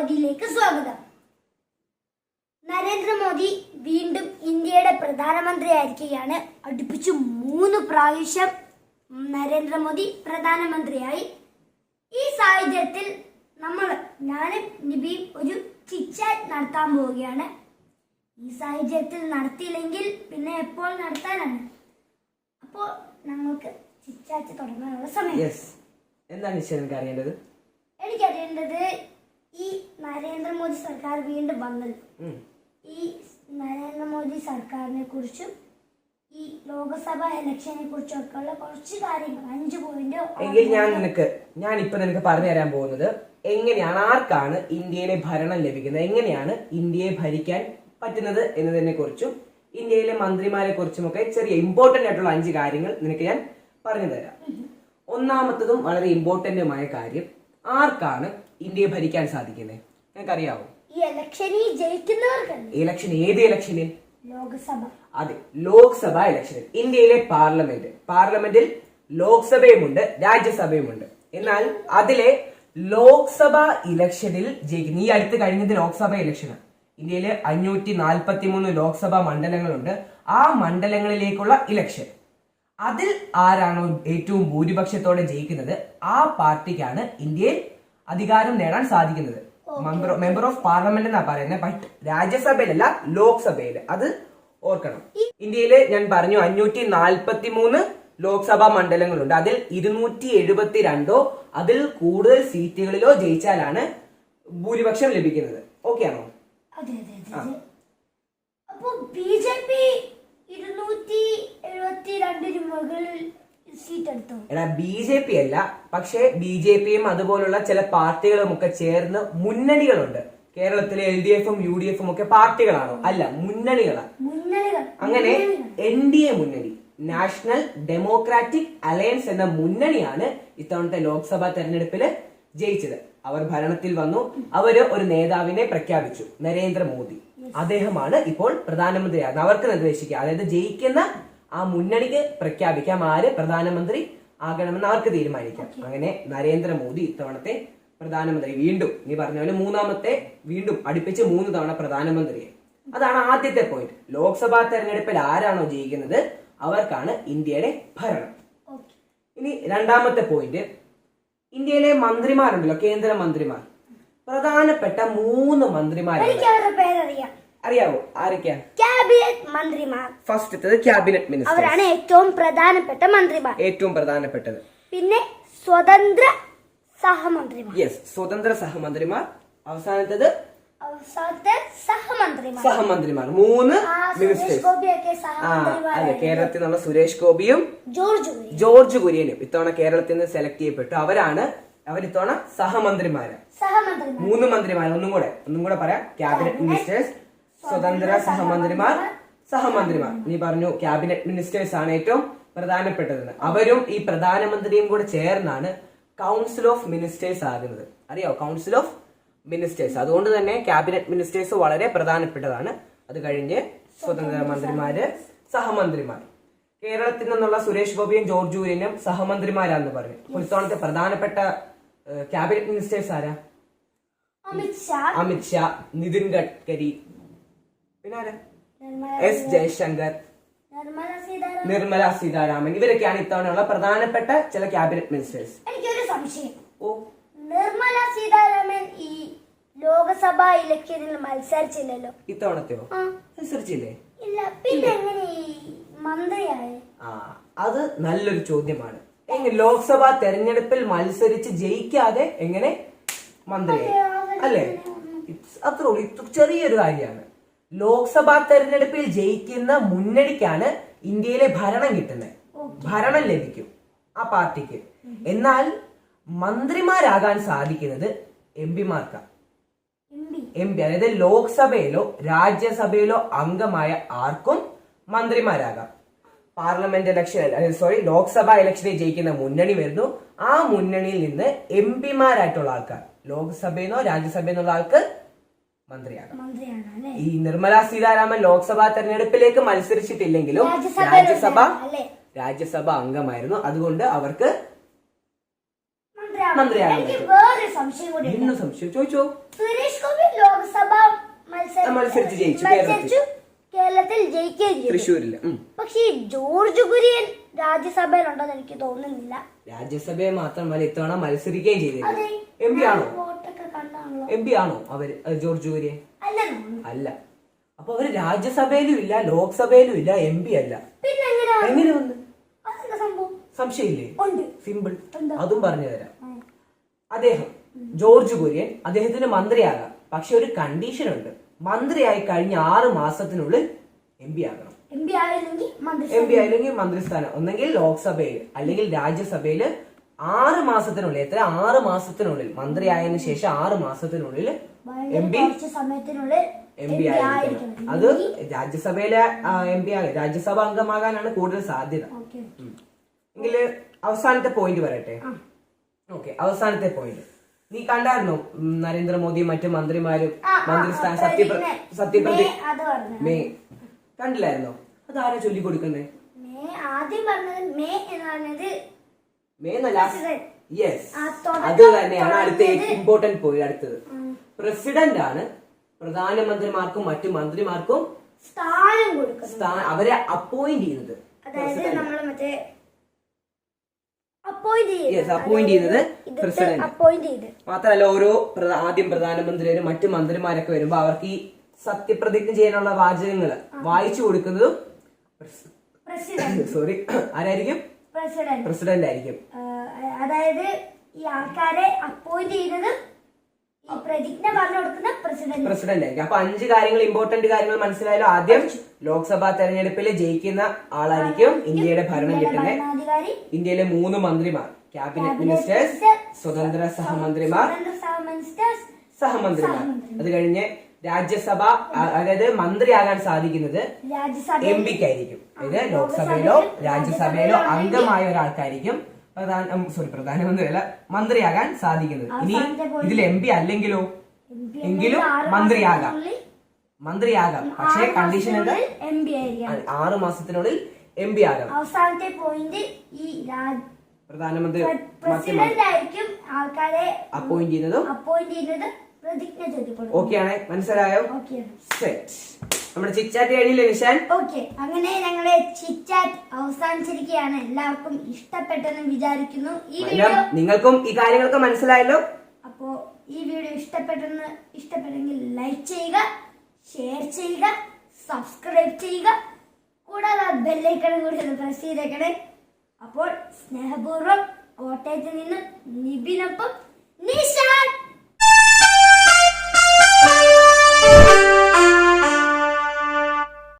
മോദിയിലേക്ക് സ്വാഗതം. നരേന്ദ്രമോദി വീണ്ടും ഇന്ത്യയുടെ പ്രധാനമന്ത്രിയായിരിക്കുകയാണ്. അടുപ്പിച്ച് മൂന്ന് പ്രാവശ്യം നരേന്ദ്രമോദി പ്രധാനമന്ത്രിയായി. ഈ സാഹചര്യത്തിൽ നമ്മൾ ഞാനും നിബിയും ഒരു ചിച്ചാറ്റ് നടത്താൻ പോവുകയാണ്. ഈ സാഹചര്യത്തിൽ നടത്തിയില്ലെങ്കിൽ പിന്നെ എപ്പോൾ നടത്താനാണ്? അപ്പോൾ ഞങ്ങൾക്ക് ചിച്ചാറ്റ് തുടങ്ങാനുള്ള സമയം. എന്താണ് അറിയേണ്ടത്? എനിക്കറിയേണ്ടത് നരേന്ദ്രമോദി സർക്കാർ വീണ്ടും വന്നല്ലോ. ഈ നരേന്ദ്രമോദി സർക്കാരിനെ കുറിച്ചും ഈ ലോകസഭ ഇലക്ഷനെ കുറിച്ചും ഒക്കെ ഉള്ള കുറച്ച് കാര്യങ്ങൾ അഞ്ച് പോയിന്റ് എങ്കിൽ ഞാൻ നിനക്ക് ഞാൻ ഇപ്പൊ നിനക്ക് പറഞ്ഞു തരാൻ പോകുന്നത് എങ്ങനെയാണ് ആർക്കാണ് ഇന്ത്യയിലെ ഭരണം ലഭിക്കുന്നത് എങ്ങനെയാണ് ഇന്ത്യയെ ഭരിക്കാൻ പറ്റുന്നത് എന്നതിനെ കുറിച്ചും ഇന്ത്യയിലെ മന്ത്രിമാരെ കുറിച്ചും ഒക്കെ ചെറിയ ഇമ്പോർട്ടന്റ് ആയിട്ടുള്ള അഞ്ച് കാര്യങ്ങൾ നിനക്ക് ഞാൻ പറഞ്ഞു തരാം. ഒന്നാമത്തതും വളരെ ഇമ്പോർട്ടന്റുമായ കാര്യം ആർക്കാണ് ഇന്ത്യയെ ഭരിക്കാൻ സാധിക്കുന്നത്? ഇലക്ഷനിൽ ജയിക്കുന്നവർക്കല്ല? ഇലക്ഷൻ ഏത് ഇലക്ഷനിൽ ലോക്സഭ. അതെ ലോക്സഭ ഇലക്ഷനിൽ ഇന്ത്യയിലെ പാർലമെന്റ് പാർലമെന്റിൽ ലോക്സഭയുമുണ്ട് രാജ്യസഭയുമുണ്ട്. എന്നാൽ അതിലെ ലോക്സഭ ഇലക്ഷനിൽ ജയിക്കുന്ന ഈ അടുത്ത് കഴിഞ്ഞത് ലോക്സഭ ഇലക്ഷൻ ഇന്ത്യയിലെ അഞ്ഞൂറ്റി നാൽപ്പത്തി മൂന്ന് ലോക്സഭാ മണ്ഡലങ്ങളുണ്ട്. ആ മണ്ഡലങ്ങളിലേക്കുള്ള ഇലക്ഷൻ അതിൽ ആരാണോ ഏറ്റവും ഭൂരിപക്ഷത്തോടെ ജയിക്കുന്നത്? ആ പാർട്ടിക്കാണ് ഇന്ത്യയിൽ അധികാരം നേടാൻ സാധിക്കുന്നത്. മെമ്പർ മെമ്പർ ഓഫ് പാർലമെന്റ് എന്നാ പറയുന്നത് ബട്ട് രാജ്യസഭയിലല്ല ലോക്സഭയിൽ അത് ഓർക്കണം. ഇന്ത്യയിൽ ഞാൻ പറഞ്ഞു അഞ്ഞൂറ്റി നാൽപ്പത്തി മൂന്ന് ലോക്സഭാ മണ്ഡലങ്ങളുണ്ട്. അതിൽ ഇരുന്നൂറ്റി എഴുപത്തി രണ്ടോ അതിൽ കൂടുതൽ സീറ്റുകളിലോ ജയിച്ചാലാണ് ഭൂരിപക്ഷം ലഭിക്കുന്നത്. ഓക്കെ ആണോ? അപ്പൊ ബി ജെ പി ഇരുന്നൂറ്റി എഴുപത്തി രണ്ടിന് മുകളിൽ എടാ ബി ജെ പി അല്ല പക്ഷെ ബി ജെ പിയും അതുപോലുള്ള ചില പാർട്ടികളും ഒക്കെ ചേർന്ന് മുന്നണികളുണ്ട്. കേരളത്തിലെ എൽ ഡി എഫും യു ഡി എഫും ഒക്കെ പാർട്ടികളാണോ? അല്ല മുന്നണികളാണ് അങ്ങനെ. എൻ ഡി എ മുന്നണി നാഷണൽ ഡെമോക്രാറ്റിക് അലയൻസ് എന്ന മുന്നണിയാണ് ഇത്തവണത്തെ ലോക്സഭാ തെരഞ്ഞെടുപ്പിൽ ജയിച്ചത്. അവർ ഭരണത്തിൽ വന്നു. അവർ ഒരു നേതാവിനെ പ്രഖ്യാപിച്ചു നരേന്ദ്രമോദി. അദ്ദേഹമാണ് ഇപ്പോൾ പ്രധാനമന്ത്രിയാകുന്നത്. അവർക്ക് നിർദ്ദേശിക്കുക അതായത് ജയിക്കുന്ന ആ മുന്നണിക്ക് പ്രഖ്യാപിക്കാം. ആര്? പ്രധാനമന്ത്രി ആകണമെന്ന് അവർക്ക് തീരുമാനിക്കാം. അങ്ങനെ നരേന്ദ്രമോദി ഇത്തവണത്തെ പ്രധാനമന്ത്രി വീണ്ടും നീ പറഞ്ഞ പോലെ മൂന്നാമത്തെ വീണ്ടും അടുപ്പിച്ച് മൂന്ന് തവണ പ്രധാനമന്ത്രിയെ. അതാണ് ആദ്യത്തെ പോയിന്റ് ലോക്സഭാ തെരഞ്ഞെടുപ്പിൽ ആരാണോ ജയിക്കുന്നത്? അവർക്കാണ് ഇന്ത്യയുടെ ഭരണം. ഇനി രണ്ടാമത്തെ പോയിന്റ് ഇന്ത്യയിലെ മന്ത്രിമാരുണ്ടല്ലോ കേന്ദ്ര മന്ത്രിമാർ പ്രധാനപ്പെട്ട മൂന്ന് മന്ത്രിമാരെ അറിയാവോ? ആരൊക്കെയാ? ക്യാബിനറ്റ് മന്ത്രിമാർ. ഫസ്റ്റത്തത് ക്യാബിനറ്റ് മിനിസ്റ്റർ അവരാണ് ഏറ്റവും പ്രധാനപ്പെട്ട മന്ത്രിമാർ. ഏറ്റവും പ്രധാനപ്പെട്ടത്. പിന്നെ സ്വതന്ത്ര സഹമന്ത്രിമാർ. യെസ് സ്വതന്ത്ര സഹമന്ത്രിമാർ. അവസാനത്തത് അവസാനത്തെ സഹമന്ത്രിമാർ. സഹമന്ത്രിമാർ. മൂന്ന് മിനിസ്റ്റേഴ്സ് ആ അതെ കേരളത്തിൽ നിന്നുള്ള സുരേഷ് ഗോപിയും ജോർജ് കുര്യൻ ജോർജ് കുര്യനും ഇത്തവണ കേരളത്തിൽ നിന്ന് സെലക്ട് ചെയ്യപ്പെട്ടു. അവരാണ് അവരിത്തവണ സഹമന്ത്രിമാര്. സഹമന്ത്രി മൂന്ന് മന്ത്രിമാർ. ഒന്നും കൂടെ ഒന്നും കൂടെ പറയാം. ക്യാബിനറ്റ് മിനിസ്റ്റേഴ്സ് സ്വതന്ത്ര സഹമന്ത്രിമാർ സഹമന്ത്രിമാർ. നീ പറഞ്ഞു ക്യാബിനറ്റ് മിനിസ്റ്റേഴ്സ് ആണ് ഏറ്റവും പ്രധാനപ്പെട്ടതെന്ന് അവരും ഈ പ്രധാനമന്ത്രിയും കൂടെ ചേർന്നാണ് കൗൺസിൽ ഓഫ് മിനിസ്റ്റേഴ്സ് ആകുന്നത്. അറിയോ? കൗൺസിൽ ഓഫ് മിനിസ്റ്റേഴ്സ് അതുകൊണ്ട് തന്നെ ക്യാബിനറ്റ് മിനിസ്റ്റേഴ്സ് വളരെ പ്രധാനപ്പെട്ടതാണ്. അത് കഴിഞ്ഞ് സ്വതന്ത്ര മന്ത്രിമാര് സഹമന്ത്രിമാർ. കേരളത്തിൽ നിന്നുള്ള സുരേഷ് ഗോപിയും ജോർജ് ജൂരിനും സഹമന്ത്രിമാരാന്ന് പറഞ്ഞു. ഇത്തവണത്തെ പ്രധാനപ്പെട്ട ക്യാബിനറ്റ് മിനിസ്റ്റേഴ്സ് ആരാ? അമിത് ഷാ. അമിത്ഷാ നിതിൻ ഗഡ്കരി പിന്നെ ആരാ എസ് ജയശങ്കർ. നിർമ്മല സീതാരാമൻ. ഇവരൊക്കെയാണ് ഇത്തവണയുള്ള പ്രധാനപ്പെട്ട ചില ക്യാബിനറ്റ് മിനിസ്റ്റേഴ്സ് എനിക്കൊരു സംശയം. ഓ. നിർമ്മല സീതാരാമൻ ഈ ലോകസഭാ ഇലക്ഷനിൽ മത്സരിച്ചില്ലല്ലോ. ഇത്തവണത്തെയോ? മത്സരിച്ചില്ലേ? ഇല്ല. പിന്നെ എങ്ങനെ മന്ത്രിയായി? ആ അത് നല്ലൊരു ചോദ്യമാണ്. എങ്ങനെ ലോക്സഭാ തെരഞ്ഞെടുപ്പിൽ മത്സരിച്ച് ജയിക്കാതെ എങ്ങനെ മന്ത്രിയായി? അല്ലേ? അത്രേ ഉള്ളൂ. ചെറിയൊരു കാര്യമാണ്. ലോക്സഭാ തെരഞ്ഞെടുപ്പിൽ ജയിക്കുന്ന മുന്നണിക്കാണ് ഇന്ത്യയിലെ ഭരണം കിട്ടുന്നത്. ഭരണം ലഭിക്കും ആ പാർട്ടിക്ക്. എന്നാൽ മന്ത്രിമാരാകാൻ സാധിക്കുന്നത് എം പിമാർക്കാണ് എം പി. അതായത് ലോക്സഭയിലോ രാജ്യസഭയിലോ അംഗമായ ആർക്കും മന്ത്രിമാരാകാം. പാർലമെന്റ് ഇലക്ഷൻ സോറി ലോക്സഭാ ഇലക്ഷനിൽ ജയിക്കുന്ന മുന്നണി വരുന്നു. ആ മുന്നണിയിൽ നിന്ന് എം പിമാരായിട്ടുള്ള ആൾക്കാർ ലോക്സഭയിൽ നിന്നോ രാജ്യസഭയിൽ നിന്നുള്ള ആൾക്ക് മന്ത്രിയാകാം ഈ നിർമ്മല സീതാരാമൻ ലോക്സഭാ തെരഞ്ഞെടുപ്പിലേക്ക് മത്സരിച്ചിട്ടില്ലെങ്കിലും രാജ്യസഭ രാജ്യസഭ അംഗമായിരുന്നു. അതുകൊണ്ട് അവർക്ക്. വേറൊരു സംശയം കൂടി ഇന്ന് സംശയം. ചോദിച്ചോ? സുരേഷ് ഗോപി ലോക്സഭ മത്സരം മത്സരിച്ച് ജയിച്ചു, കേരളത്തിൽ. കേരളത്തിൽ ജയിക്കുകയും തൃശ്ശൂരിൽ പക്ഷേ ജോർജ് കുര്യൻ രാജ്യസഭയിലുണ്ടെന്ന് എനിക്ക് തോന്നുന്നില്ല. രാജ്യസഭയെ മാത്രം ഇത്തവണ മത്സരിക്കുകയും ചെയ്തിരുന്നു. എം പി ആണോ? എം പി ആണോ അവർ ജോർജ് കുര്യൻ? അല്ല അപ്പൊ അവർ രാജ്യസഭയിലും ഇല്ല ലോക്സഭയിലും ഇല്ല എം പി അല്ല എങ്ങനെ വന്ന്? സംശയമില്ലേ? സിമ്പിൾ അതും പറഞ്ഞു തരാം. അദ്ദേഹം ജോർജ് കുര്യൻ അദ്ദേഹത്തിന് മന്ത്രിയാകാം. പക്ഷെ ഒരു കണ്ടീഷൻ ഉണ്ട്. മന്ത്രിയായി കഴിഞ്ഞ ആറ് മാസത്തിനുള്ളിൽ എം പി ആകണം എം പി ആയില്ലെങ്കിൽ മന്ത്രിസ്ഥാനം. ഒന്നെങ്കിൽ ലോക്സഭയിൽ അല്ലെങ്കിൽ രാജ്യസഭയിൽ ആറ് മാസത്തിനുള്ളിൽ എത്ര? ആറ് മാസത്തിനുള്ളിൽ. മന്ത്രി ആയതിനു ശേഷം ആറ് മാസത്തിനുള്ളിൽ എം പി എം പി ആയിരിക്കണം. അത് രാജ്യസഭയിലെ എം പി ആകും രാജ്യസഭ അംഗമാകാനാണ് കൂടുതൽ സാധ്യത. എങ്കിൽ അവസാനത്തെ പോയിന്റ് പറയട്ടെ? ഓക്കെ അവസാനത്തെ പോയിന്റ് നീ കണ്ടായിരുന്നോ? നരേന്ദ്രമോദിയും നരേന്ദ്രമോദി മറ്റു മന്ത്രിമാരും മന്ത്രിസ്ഥാന സത്യപ്ര സത്യപ്രതി മേ കണ്ടില്ലായിരുന്നോ? അതാരാ ചൊല്ലിക്കൊടുക്കുന്നേ? മേ ആദ്യം പറഞ്ഞത് മേ എന്ന് പറഞ്ഞത് യെസ് അത് തന്നെയാണ് അടുത്ത ഇമ്പോർട്ടന്റ് പോയി അടുത്തത്. പ്രസിഡന്റ് ആണ് പ്രധാനമന്ത്രിമാർക്കും മറ്റു മന്ത്രിമാർക്കും സ്ഥാനം കൊടുക്കുന്നത്. അവരെ അപ്പോയിന്റ് ചെയ്യുന്നത്. അപ്പോയിന്റ് ചെയ്തത് പ്രസിഡന്റ് മാത്രമല്ല ഓരോ ആദ്യം പ്രധാനമന്ത്രിയും മറ്റു മന്ത്രിമാരൊക്കെ വരുമ്പോ അവർക്ക് ഈ സത്യപ്രതിജ്ഞ ചെയ്യാനുള്ള വാചകങ്ങൾ വായിച്ചു കൊടുക്കുന്നതും സോറി ആരായിരിക്കും? പ്രസിഡന്റ്. ആയിരിക്കും അതായത് ഈ ആൾക്കാരെ അപ്പോയിന്റ് ചെയ്യുന്നത് ഈ പ്രതിജ്ഞ പറഞ്ഞു കൊടുക്കുന്ന പ്രസിഡന്റ്. പ്രസിഡന്റ് ആയിരിക്കും അപ്പൊ അഞ്ച് കാര്യങ്ങൾ ഇമ്പോർട്ടന്റ് കാര്യങ്ങൾ മനസ്സിലായാലും ആദ്യം ലോക്സഭാ തെരഞ്ഞെടുപ്പിൽ ജയിക്കുന്ന ആളായിരിക്കും ഇന്ത്യയുടെ ഭരണം കിട്ടുന്നത്. ഇന്ത്യയിലെ മൂന്ന് മന്ത്രിമാർ. ക്യാബിനറ്റ് മിനിസ്റ്റേഴ്സ് സ്വതന്ത്ര സഹമന്ത്രിമാർ. സഹമന്ത്രിമാർ. അത് കഴിഞ്ഞ് രാജ്യസഭ അതായത് മന്ത്രിയാകാൻ സാധിക്കുന്നത് എം പിക്കായിരിക്കും. അതായത് ലോക്സഭയിലോ രാജ്യസഭയിലോ അംഗമായ ഒരാൾക്കായിരിക്കും. പ്രധാന സോറി പ്രധാനമന്ത്രിയല്ല മന്ത്രിയാകാൻ സാധിക്കുന്നത്. ഇനി ഇതിൽ എം പി അല്ലെങ്കിലോ? എങ്കിലും മന്ത്രിയാകാം. മന്ത്രിയാകാം. പക്ഷേ കണ്ടീഷൻ ആറ് മാസത്തിനുള്ളിൽ എം പി ആകാം. അവസാനത്തെ പോയിന്റ് ഈ പ്രധാനമന്ത്രി ആൾക്കാരെ അപ്പോയിന്റ് ചെയ്യുന്നതും അപ്പോയിന്റ് ചെയ്യുന്നത് ഓക്കെ ആണ് മനസ്സിലായോ? സെറ്റ് നമ്മുടെ ചിറ്റാറ്റ് കഴിഞ്ഞില്ലേ നിഷാൻ ഓക്കെ അങ്ങനെ ഞങ്ങളെ ചിറ്റാറ്റ് അവസാനിച്ചിരിക്കുകയാണ്. എല്ലാവർക്കും ഇഷ്ടപ്പെട്ടെന്ന് വിചാരിക്കുന്നു. ഈ വീഡിയോ നിങ്ങൾക്കും ഈ കാര്യങ്ങളൊക്കെ മനസ്സിലായല്ലോ? അപ്പോ ഈ വീഡിയോ ഇഷ്ടപ്പെട്ടെന്ന് ഇഷ്ടപ്പെട്ടെങ്കിൽ ലൈക്ക് ചെയ്യുക ഷെയർ ചെയ്യുക സബ്സ്ക്രൈബ് ചെയ്യുക. കൂടാതെ ബെല്ലൈക്കണം കൂടി ഒന്ന് പ്രസ് ചെയ്തേക്കണേ. അപ്പോൾ സ്നേഹപൂർവം കോട്ടയത്ത് നിന്ന് നിബിനൊപ്പം